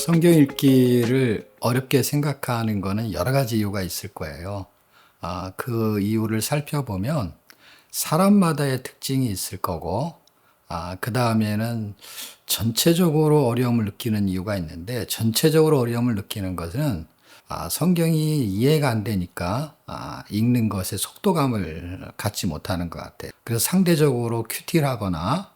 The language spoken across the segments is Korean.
성경 읽기를 어렵게 생각하는 거는 여러 가지 이유가 있을 거예요. 아, 그 이유를 살펴보면 사람마다의 특징이 있을 거고, 아, 그 다음에는 전체적으로 어려움을 느끼는 이유가 있는데, 전체적으로 어려움을 느끼는 것은 아, 성경이 이해가 안 되니까 아, 읽는 것에 속도감을 갖지 못하는 것 같아요. 그래서 상대적으로 큐티하거나 아,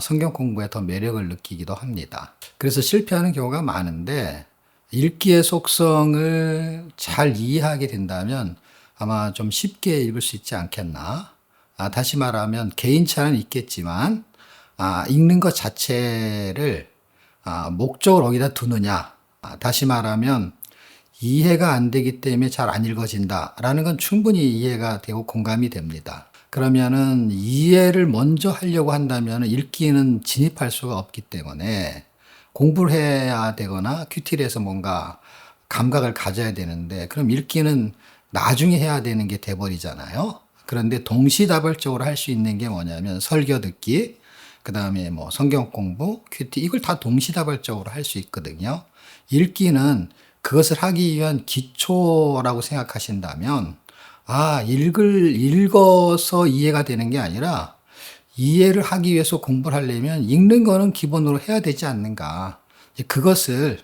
성경 공부에 더 매력을 느끼기도 합니다. 그래서 실패하는 경우가 많은데 읽기의 속성을 잘 이해하게 된다면 아마 좀 쉽게 읽을 수 있지 않겠나. 아, 다시 말하면 개인차는 있겠지만 아, 읽는 것 자체를 아, 목적을 어디다 두느냐. 아, 다시 말하면 이해가 안 되기 때문에 잘 안 읽어진다라는 건 충분히 이해가 되고 공감이 됩니다. 그러면은 이해를 먼저 하려고 한다면 읽기는 진입할 수가 없기 때문에 공부를 해야 되거나 큐티를 해서 뭔가 감각을 가져야 되는데 그럼 읽기는 나중에 해야 되는 게 돼버리잖아요. 그런데 동시다발적으로 할 수 있는 게 뭐냐면 설교 듣기, 그 다음에 뭐 성경 공부, 큐티 이걸 다 동시다발적으로 할 수 있거든요. 읽기는 그것을 하기 위한 기초라고 생각하신다면 아, 읽을, 읽어서 이해가 되는 게 아니라 이해를 하기 위해서 공부를 하려면 읽는 거는 기본으로 해야 되지 않는가. 그것을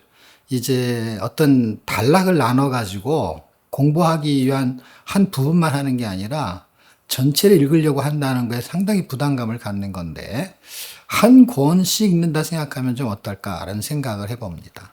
이제 어떤 단락을 나눠가지고 공부하기 위한 한 부분만 하는 게 아니라 전체를 읽으려고 한다는 거에 상당히 부담감을 갖는 건데 한 권씩 읽는다 생각하면 좀 어떨까라는 생각을 해봅니다.